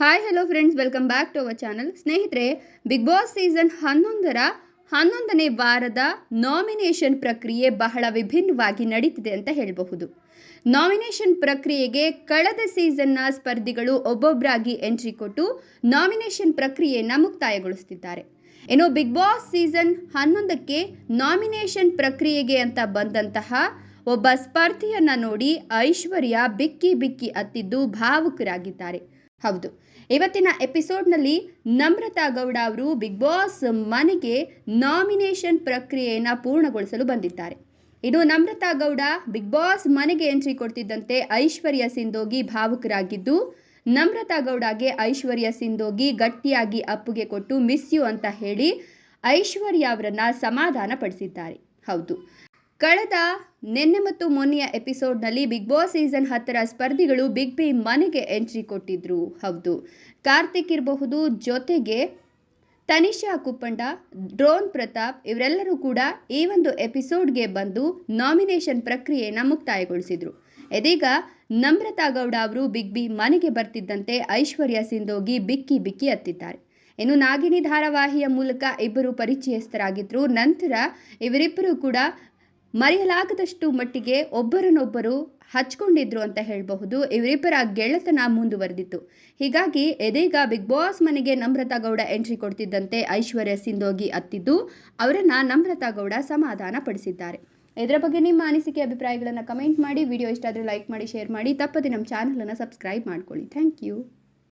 Hi hello friends welcome back to our channel ಸ್ನೇಹಿತರೆ Bigg Boss season ಹನ್ನೊಂದರ ಹನ್ನೊಂದನೇ ವಾರದ ನಾಮಿನೇಷನ್ ಪ್ರಕ್ರಿಯೆ ಬಹಳ ವಿಭಿನ್ನವಾಗಿ ನಡೀತಿದೆ ಅಂತ ಹೇಳಬಹುದು. ನಾಮಿನೇಷನ್ ಪ್ರಕ್ರಿಯೆಗೆ ಕಳೆದ ಸೀಸನ್ನ ಸ್ಪರ್ಧಿಗಳು ಒಬ್ಬೊಬ್ಬರಾಗಿ ಎಂಟ್ರಿ ಕೊಟ್ಟು ನಾಮಿನೇಷನ್ ಪ್ರಕ್ರಿಯೆಯನ್ನು ಮುಕ್ತಾಯಗೊಳಿಸುತ್ತಿದ್ದಾರೆ ಇನ್ನು ಬಿಗ್ ಬಾಸ್ ಸೀಸನ್ ಹನ್ನೊಂದಕ್ಕೆ ನಾಮಿನೇಷನ್ ಪ್ರಕ್ರಿಯೆಗೆ ಅಂತ ಬಂದಂತಹ ಒಬ್ಬ ಸ್ಪರ್ಧಿಯನ್ನ ನೋಡಿ ಐಶ್ವರ್ಯ ಬಿಕ್ಕಿ ಬಿಕ್ಕಿ ಅತ್ತಿದ್ದು ಭಾವುಕರಾಗಿದ್ದಾರೆ. ಹೌದು. ಇವತ್ತಿನ ಎಪಿಸೋಡ್ನಲ್ಲಿ ನಮ್ರತಾ ಗೌಡ ಅವರು ಬಿಗ್ ಬಾಸ್ ಮನೆಗೆ ನಾಮಿನೇಷನ್ ಪ್ರಕ್ರಿಯೆಯನ್ನು ಪೂರ್ಣಗೊಳಿಸಲು ಬಂದಿದ್ದಾರೆ. ಇನ್ನು ನಮ್ರತಾ ಗೌಡ ಬಿಗ್ ಬಾಸ್ ಮನೆಗೆ ಎಂಟ್ರಿ ಕೊಡ್ತಿದ್ದಂತೆ ಐಶ್ವರ್ಯ ಸಿಂಧೋಗಿ ಭಾವುಕರಾಗಿದ್ದು, ನಮ್ರತಾ ಗೌಡಗೆ ಐಶ್ವರ್ಯ ಸಿಂಧೋಗಿ ಗಟ್ಟಿಯಾಗಿ ಅಪ್ಪುಗೆ ಕೊಟ್ಟು ಮಿಸ್ ಯು ಅಂತ ಹೇಳಿ ಐಶ್ವರ್ಯ ಅವರನ್ನ ಸಮಾಧಾನ ಪಡಿಸಿದ್ದಾರೆ ಹೌದು. ಕಳೆದ ನಿನ್ನೆ ಮತ್ತು ಮೊನ್ನೆಯ ಎಪಿಸೋಡ್ನಲ್ಲಿ ಬಿಗ್ ಬಾಸ್ ಸೀಸನ್ ಹತ್ತರ ಸ್ಪರ್ಧಿಗಳು ಬಿಗ್ ಬಿ ಮನೆಗೆ ಎಂಟ್ರಿ ಕೊಟ್ಟಿದ್ರು. ಹೌದು. ಕಾರ್ತಿಕ್ ಇರಬಹುದು ಜೊತೆಗೆ ತನಿಷಾ ಕುಪ್ಪಂಡ, ಡ್ರೋನ್ ಪ್ರತಾಪ್ ಇವರೆಲ್ಲರೂ ಕೂಡ ಈ ಒಂದು ಎಪಿಸೋಡ್ಗೆ ಬಂದು ನಾಮಿನೇಷನ್ ಪ್ರಕ್ರಿಯೆಯನ್ನು ಮುಕ್ತಾಯಗೊಳಿಸಿದ್ರು. ಇದೀಗ ನಮ್ರತಾ ಗೌಡ ಅವರು ಬಿಗ್ ಬಿ ಮನೆಗೆ ಬರ್ತಿದ್ದಂತೆ ಐಶ್ವರ್ಯ ಸಿಂಧೋಗಿ ಬಿಕ್ಕಿ ಬಿಕ್ಕಿ ಹತ್ತಿದ್ದಾರೆ. ಇನ್ನು ನಾಗಿನಿ ಧಾರಾವಾಹಿಯ ಮೂಲಕ ಇಬ್ಬರು ಪರಿಚಯಸ್ಥರಾಗಿದ್ದರು ನಂತರ ಇವರಿಬ್ಬರು ಕೂಡ ಮರೆಯಲಾಗದಷ್ಟು ಮಟ್ಟಿಗೆ ಒಬ್ಬರನ್ನೊಬ್ಬರು ಹಚ್ಕೊಂಡಿದ್ರು ಅಂತ ಹೇಳಬಹುದು. ಇವರಿಬ್ಬರ ಗೆಳೆತನ ಮುಂದುವರೆದಿತ್ತು. ಹೀಗಾಗಿ ಎದೀಗ ಬಿಗ್ ಬಾಸ್ ಮನೆಗೆ ನಮ್ರತಾ ಗೌಡ ಎಂಟ್ರಿ ಕೊಡ್ತಿದ್ದಂತೆ ಐಶ್ವರ್ಯ ಸಿಂಧೋಗಿ ಅತ್ತಿದ್ದು ಅವರನ್ನು ನಮ್ರತಾ ಗೌಡ ಸಮಾಧಾನ ಪಡಿಸಿದ್ದಾರೆ. ಇದರ ಬಗ್ಗೆ ನಿಮ್ಮ ಅನಿಸಿಕೆ, ಅಭಿಪ್ರಾಯಗಳನ್ನು ಕಮೆಂಟ್ ಮಾಡಿ. ವಿಡಿಯೋ ಇಷ್ಟ ಆದರೆ ಲೈಕ್ ಮಾಡಿ, ಶೇರ್ ಮಾಡಿ. ತಪ್ಪದೆ ನಮ್ಮ ಚಾನಲನ್ನು ಸಬ್ಸ್ಕ್ರೈಬ್ ಮಾಡ್ಕೊಳ್ಳಿ. Thank you.